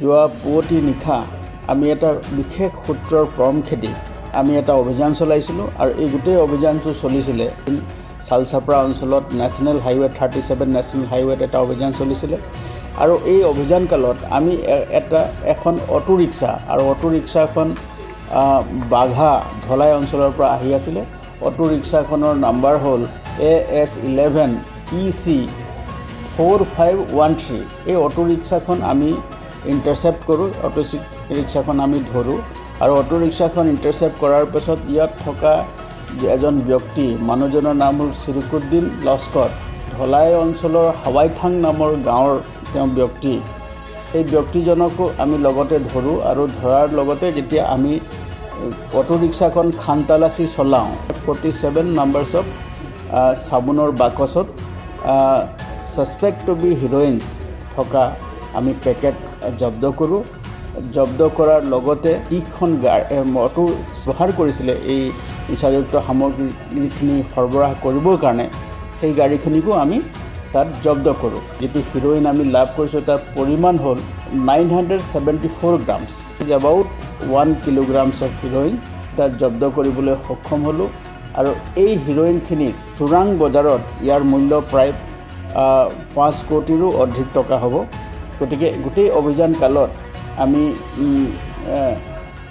যোৱা পুৱতি নিশা আমি এটা বিশেষ সূত্ৰৰ পৰম খেদি আমি এটা অভিযান চলাইছিলোঁ আৰু এই গোটেই অভিযানটো চলিছিলে চালচাপৰা অঞ্চলত national highway thirty seven national হাইৱেত এটা অভিযান চলিছিলে। আৰু এই অভিযান কালত আমি এটা এখন অটো ৰিক্সা আৰু অটো ৰিক্সাখন বাঘা ধলাই অঞ্চলৰ পৰা আহি আছিলে। অটো ৰিক্সাখনৰ নাম্বাৰ হ'ল A S eleven E C four five one three এই অটো ৰিক্সাখন আমি ইণ্টাৰচেপ্ট কৰোঁ অটো ৰিক্সাখন আমি ধৰোঁ। আৰু অটো ৰিক্সাখন ইণ্টাৰচেপ্ট কৰাৰ পাছত ইয়াত থকা এজন ব্যক্তি, মানুহজনৰ নাম হ'ল চিৰিকুদ্দিন লস্কৰ। ধলাই অঞ্চলৰ হাৱাইথাং নামৰ গাঁৱৰ তেওঁ ব্যক্তি। সেই ব্যক্তিজনকো আমি লগতে ধৰোঁ আৰু ধৰাৰ লগতে যেতিয়া আমি অটো ৰিক্সাখন খানতালাচী চলাওঁ ফৰ্টি ছেভেন নাম্বাৰ্ছ অফ চাবোনৰ বাকচত ছাছপেক্ট টু বি হিৰইনছ থকা আমি পেকেট জব্দ কৰোঁ। জব্দ কৰাৰ লগতে যিখন অটো ব্যৱহাৰ কৰিছিলে এই নিচাযুক্ত সামগ্ৰীখিনি সৰবৰাহ কৰিবৰ কাৰণে। সেই গাড়ীখিনিকো আমি তাত জব্দ কৰোঁ। যিটো হিৰইন আমি লাভ কৰিছোঁ, তাৰ পৰিমাণ হ'ল nine hundred seventy four grams. Is about one kilograms of heroin. তাত জব্দ কৰিবলৈ সক্ষম হ'লোঁ। আৰু এই হিৰইনখিনি চোৰাং বজাৰত ইয়াৰ মূল্য প্ৰায় পাঁচ কোটিৰো অধিক টকা হ'ব। গতিকে গোটেই অভিযান কালত আমি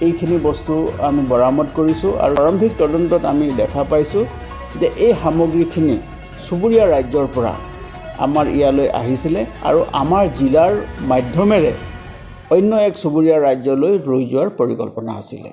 এইখিনি বস্তু আমি বৰামদ কৰিছোঁ আৰু প্ৰাৰম্ভিক তদন্তত আমি দেখা পাইছোঁ যে এই সামগ্ৰীখিনি চুবুৰীয়া ৰাজ্যৰ পৰা আমাৰ ইয়ালৈ আহিছিলে আৰু আমাৰ জিলাৰ মাধ্যমেৰে অন্য এক চুবুৰীয়া ৰাজ্যলৈ ৰৈ যোৱাৰ পৰিকল্পনা আছিলে।